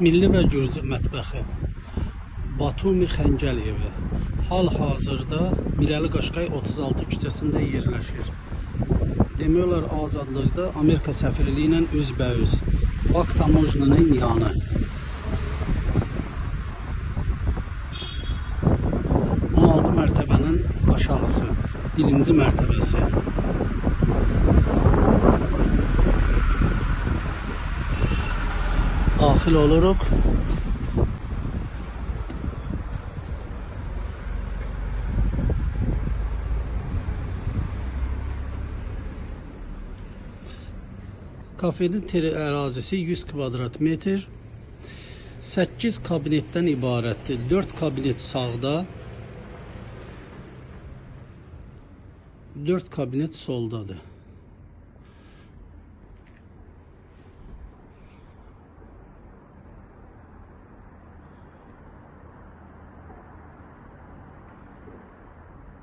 Milli və Gürcü mətbəxi. Batumi Xəncəliyevi. Hal-hazırda Mirəli Qaşqay 36 küçəsində yerləşir. Demək olar azadlıqda Amerika səfirliyi ilə üzbəüz. Bak Tamojnanın yanı. Mərtəbənin aşağısı. Birinci mərtəbəsi. Daxil oluruq. Kafenin teri ərazisi 100 kvadrat metr. 8 kabinetdən ibarətdir. 4 kabinet sağda, 4 kabinet soldadır.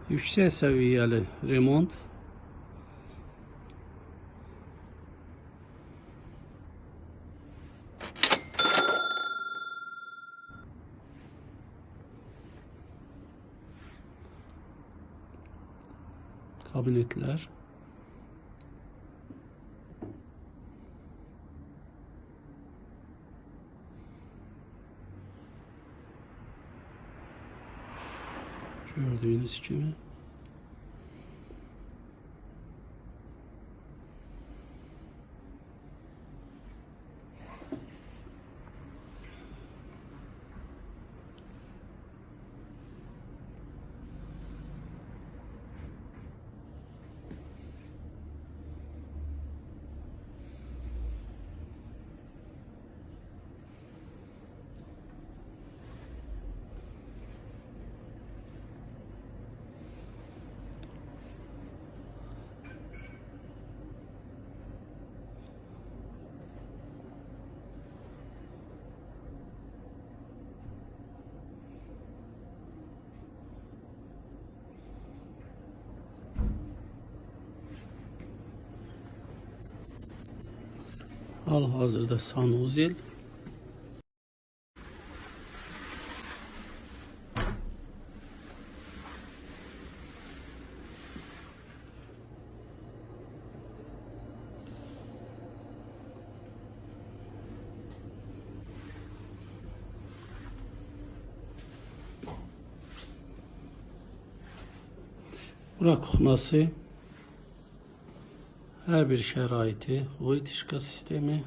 Yüksək səviyyəli remont. Kabinetler. Não dei nesse. Gibi. Hal-hazırda sanuzel. Bura kuxnası hər bir şəraiti, Voytişka sistemi